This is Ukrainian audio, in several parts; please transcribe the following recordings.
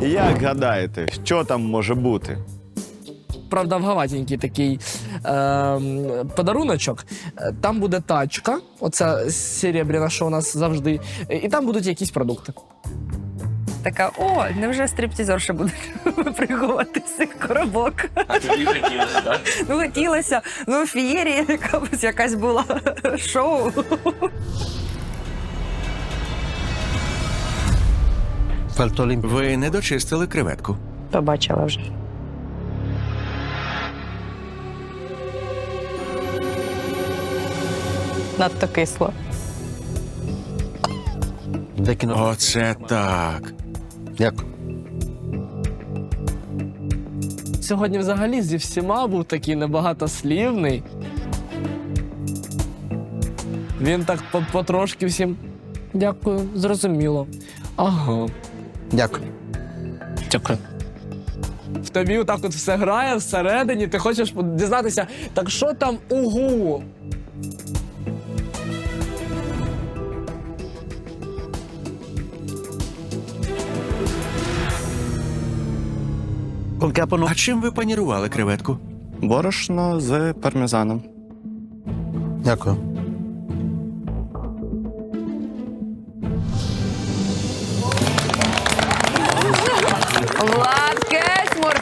Як гадаєте, що там може бути? Правда, вгаватенький такий е, подаруночок. Там буде тачка, оця серебряна, що у нас завжди, і там будуть якісь продукти. Така, о, невже стриптізерша буде випригувати цих коробок? А тобі хотілося, так? Ну, хотілося. Ну, фієрія якась була шоу. Ви не дочистили креветку. Побачила вже. Надто кисло. Оце так. Дякую. Сьогодні взагалі зі всіма був такий небагатослівний. Він так по- потрошки всім. Дякую, зрозуміло. Ага. Дякую. Дякую. В тобі отак от все грає всередині, ти хочеш дізнатися, так що там угу? А чим ви панірували креветку? Борошно з пармезаном. Дякую.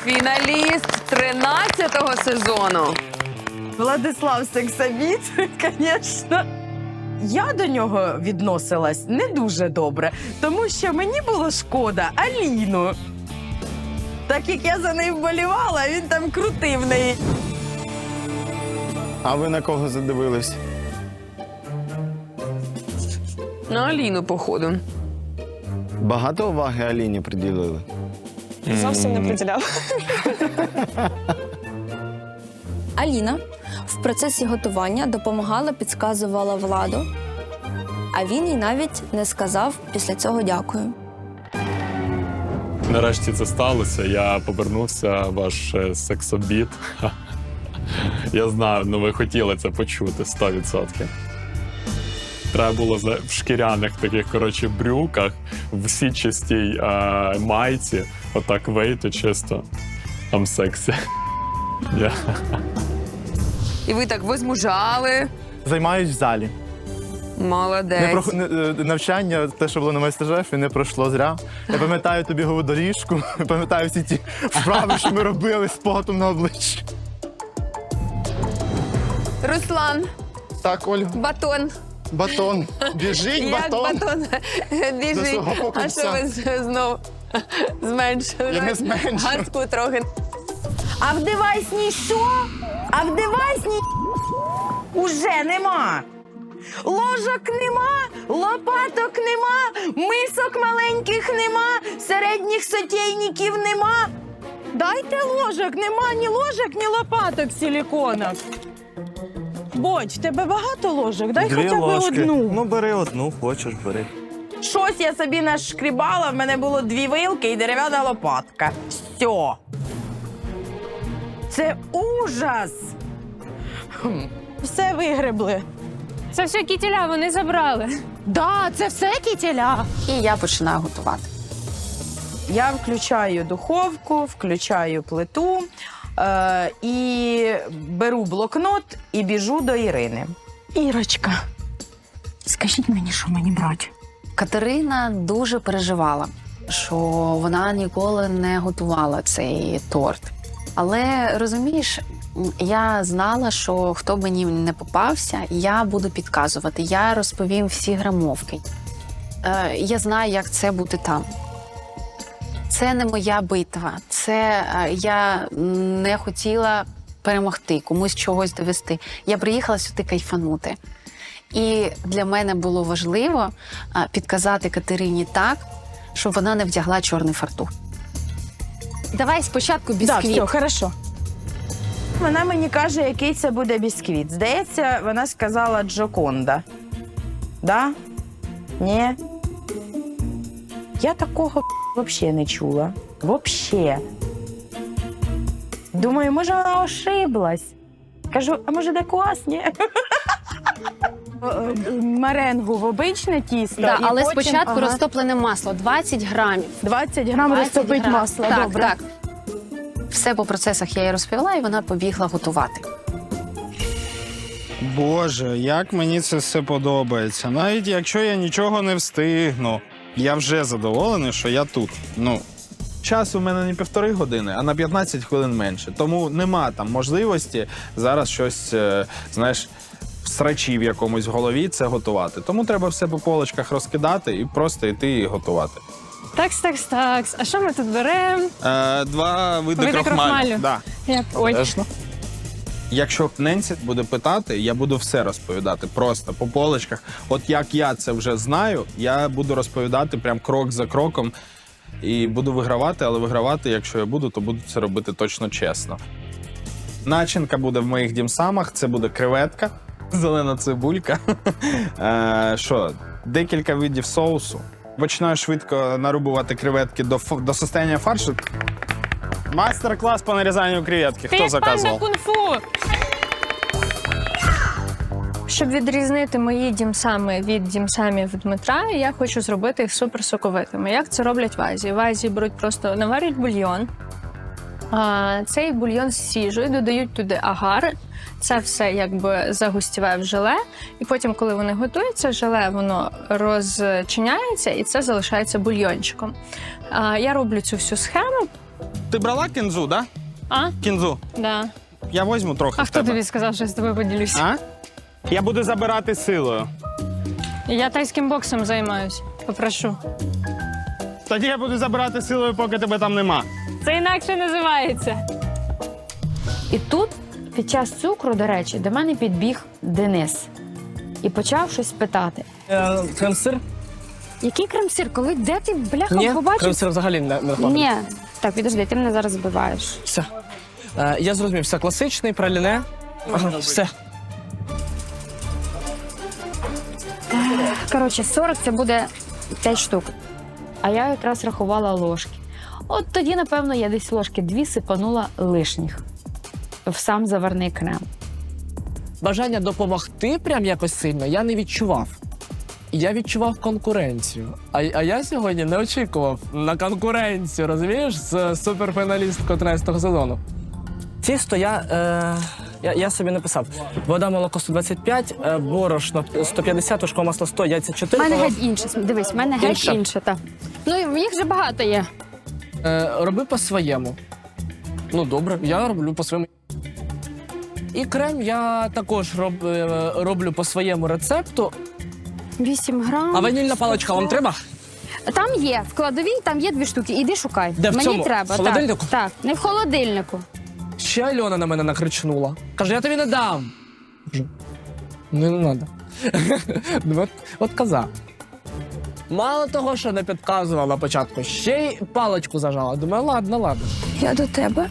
Фіналіст 13-го сезону. Владислав Сексабіт, звісно. Я до нього відносилась не дуже добре, тому що мені було шкода Аліну. Так як я за нею вболівала, він там крутив неї. А ви на кого задивились? На Аліну, походу. Багато уваги Аліні приділили? Зовсім не приділяв. Аліна в процесі готування допомагала, підказувала владу, а він їй навіть не сказав після цього дякую. Нарешті це сталося. Я повернувся, ваш е, сексобіт. Я знаю, ну ви хотіли це почути 100%. Треба було за- в шкіряних таких коротше брюках, в сітчастій е, майці, отак вийти чисто. Там сексі. Я... І ви так возмужали. Займаюсь в залі. Не Молодець. не- е, навчання, те, що було на майстер-шефі, не пройшло зря. Я пам'ятаю тобі доріжку, пам'ятаю всі ті вправи, що ми робили з потом на обличчі. Руслан, Так, Оль, батон. Батон. Біжить Як батон. батон До біжить. свого А що ви з- знов зменшили? Я не зменшив. Газку трохи. А в девайсній що? А в девайсній уже нема. Ложок нема, лопаток нема, мисок маленьких нема, середніх сотейників нема. Дайте ложок, нема ні ложок, ні лопаток силіконок. Бодь, в тебе багато ложок? Дай хоча б одну. Ну, бери одну, хочеш, бери. Щось я собі нашкрібала, в мене було дві вилки і дерев'яна лопатка. Все. Це ужас. Хм, Все вигребли. Це все кітіля, вони забрали. Да, це все кітеля. І я починаю готувати. Я включаю духовку, включаю плиту е, і беру блокнот і біжу до Ірини. Ірочка, скажіть мені, що мені брати? Катерина дуже переживала, що вона ніколи не готувала цей торт. Але розумієш, я знала, що хто б мені не попався, я буду підказувати. Я розповім всі грамовки. Е, я знаю, як це бути там. Це не моя битва. Це е, я не хотіла перемогти, комусь чогось довести. Я приїхала сюди кайфанути. І для мене було важливо підказати Катерині так, щоб вона не вдягла чорний фартух. Давай спочатку Так, все, хорошо. Вона мені каже, який це буде бісквіт. Здається, вона сказала Джоконда. Да? Ні? Я такого взагалі не чула. Вообще. Думаю, може, вона ошиблась. Кажу, а може, де класні? меренгу в обичне тісто. Да, і але потім- спочатку ага, розтоплене масло 20 грамів. 20 грам 20 розтопить грам. масло. Так, Добре. так. Все по процесах я їй розповіла, і вона побігла готувати. Боже, як мені це все подобається. Навіть якщо я нічого не встигну, я вже задоволений, що я тут. Ну, Час у мене не півтори години, а на 15 хвилин менше. Тому нема там можливості зараз щось, е, знаєш, в срачі в якомусь голові це готувати. Тому треба все по полочках розкидати і просто йти і готувати. Такс, такс, такс. А що ми тут беремо? е, два види, Види крохмалю. крохмалю. Да. Як ой. Якщо Ненсі буде питати, я буду все розповідати просто по полочках. От як я це вже знаю, я буду розповідати прям крок за кроком і буду вигравати, але вигравати, якщо я буду, то буду це робити точно чесно. Начинка буде в моїх дімсамах, це буде креветка, зелена цибулька. Е, Що, декілька видів соусу. Починаю швидко нарубувати креветки до, до состояння фаршу. Майстер-клас по нарізанню креветки. Ти Хто як пан заказував? кунг-фу. Щоб відрізнити мої дімсами від дімсамів Дмитра, я хочу зробити їх супер соковитими. Як це роблять в Азії? В Азії беруть просто наварять бульйон. А, цей бульйон зсіжують, додають туди агар. Це все якби загустіває в желе. І потім, коли вони готуються, желе воно розчиняється і це залишається бульйончиком. А, я роблю цю всю схему. Ти брала кінзу, да? А? Кінзу. Да. Я возьму трохи. А в хто тебе. тобі сказав, що я з тобою поділюся? А? Я буду забирати силою. Я тайським боксом займаюсь. Попрошу. Тоді я буду забирати силою, поки тебе там нема. Це інакше називається. І тут, під час цукру, до речі, до мене підбіг Денис і почав щось питати. Е, Крем-сир? Який крем-сир? Коли де ти бляха Ні, побачив? крем-сир взагалі не, не. Ні. Так, підожди, ти мене зараз збиваєш. Все. Е, я зрозумів, все класичний, праліне. Ага, все. Коротше, 40 це буде 5 штук. А я якраз рахувала ложки. От тоді, напевно, я десь ложки дві сипанула лишніх в сам заварний крем. Бажання допомогти прям якось сильно я не відчував. Я відчував конкуренцію. А, а я сьогодні не очікував на конкуренцію, розумієш, з суперфіналісткою 13-го сезону. Тісто я, е, я, я собі написав: вода, молоко 125, е, борошно 150, тушко масло 100, яйця У 4. мене геть інше. Дивись, в мене геть Інше? інше. Так. Ну, їх вже багато є. Е, роби по-своєму. Ну, добре, я роблю по-своєму. І крем я також роб, е, роблю по своєму рецепту. 8 грам. А ванільна паличка вам треба? Там є, в кладовій там є дві штуки. Іди шукай. Де, в Мені цьому? треба. В холодильнику? Так, так, не в холодильнику. Ще Альона на мене накричнула. Каже, я тобі не дам. Кажу, Не, не треба. Ну, от, от коза. Мало того, що не підказувала початку, ще й паличку зажала. Думаю, ладно, ладно. Я до тебе.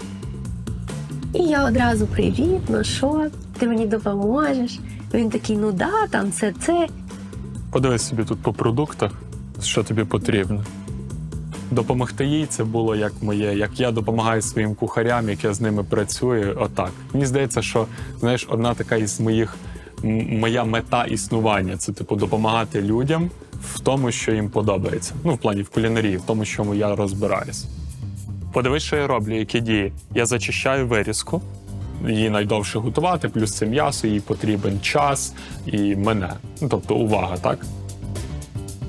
І я одразу привіт, ну що, ти мені допоможеш. Він такий, ну да, там це це. Подивись собі тут по продуктах, що тобі потрібно. Допомогти їй це було як моє, як я допомагаю своїм кухарям, як я з ними працюю. Отак. Мені здається, що знаєш, одна така із моїх моя мета існування це типу допомагати людям в тому, що їм подобається. Ну, в плані в кулінарії, в тому, чому я розбираюсь. Подивись, що я роблю, які дії. Я зачищаю вирізку, її найдовше готувати, плюс це м'ясо, їй потрібен час і мене. Ну, тобто увага, так?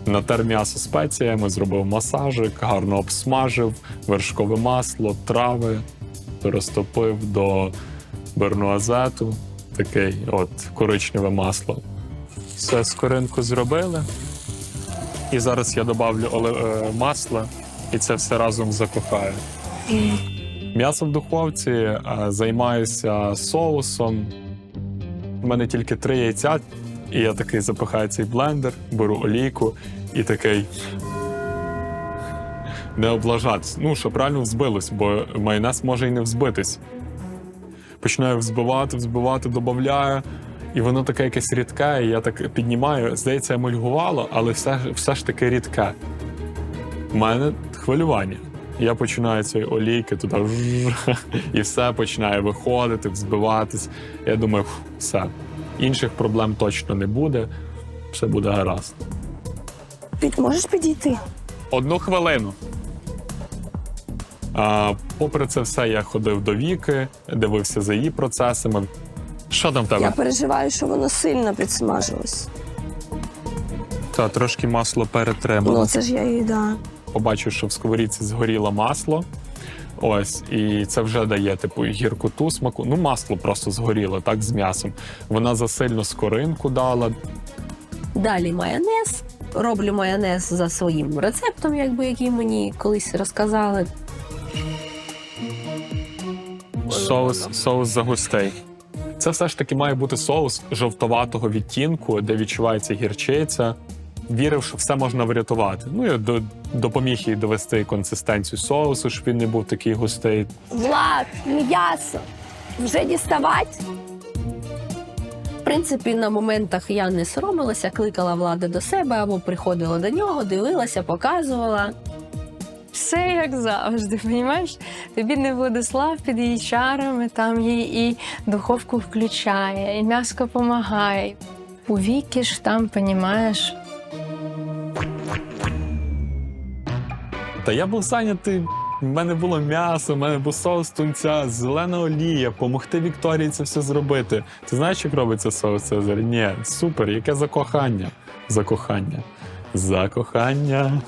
Натер м'ясо спеціями, зробив масажик, гарно обсмажив, вершкове масло, трави, розтопив до бернуазету, такий от коричневе масло. Все скоринку зробили. І зараз я додавлю е, масло і це все разом закохаю. М'ясо в духовці, е, займаюся соусом. У мене тільки три яйця, і я такий запихаю цей блендер, беру олійку і такий. Не облажатись. Ну, щоб правильно взбилось, бо майонез може і не взбитись. Починаю взбивати, взбивати, додаю, і воно таке якесь рідке, і я так піднімаю. Здається, емульгувало, але все, все ж таки рідке. У мене хвилювання. Я починаю цієї олійки туди і все починає виходити, взбиватись. Я думаю, все, Інших проблем точно не буде. Все буде гаразд. Під можеш підійти? Одну хвилину. А, попри це все, я ходив до Віки, дивився за її процесами. Що там в тебе? переживаю, що воно сильно підсмажилось. Та трошки масло перетримало. це ж я їй да. Побачив, що в сковорідці згоріло масло. Ось, і це вже дає типу гіркоту смаку. Ну, масло просто згоріло, так, з м'ясом. Вона засильно скоринку дала. Далі майонез. Роблю майонез за своїм рецептом, якби який мені колись розказали. Соус, соус за густей. Це все ж таки має бути соус жовтоватого відтінку, де відчувається гірчиця. Вірив, що все можна врятувати. Ну я до, допоміг їй довести консистенцію соусу, щоб він не був такий густий. Влад, м'ясо. Вже діставать. В принципі, на моментах я не соромилася, кликала влада до себе або приходила до нього, дивилася, показувала. Все як завжди, розумієш? Тобі не Владислав під її чарами, там їй і духовку включає, і м'ясо допомагає. У віки ж там, понімаєш, Та я був зайнятий. В мене було м'ясо, в мене був соус тунця, зелена олія, помогти Вікторії це все зробити. Ти знаєш, як робиться соус Цезарь? Ні, супер, яке закохання. Закохання. Закохання.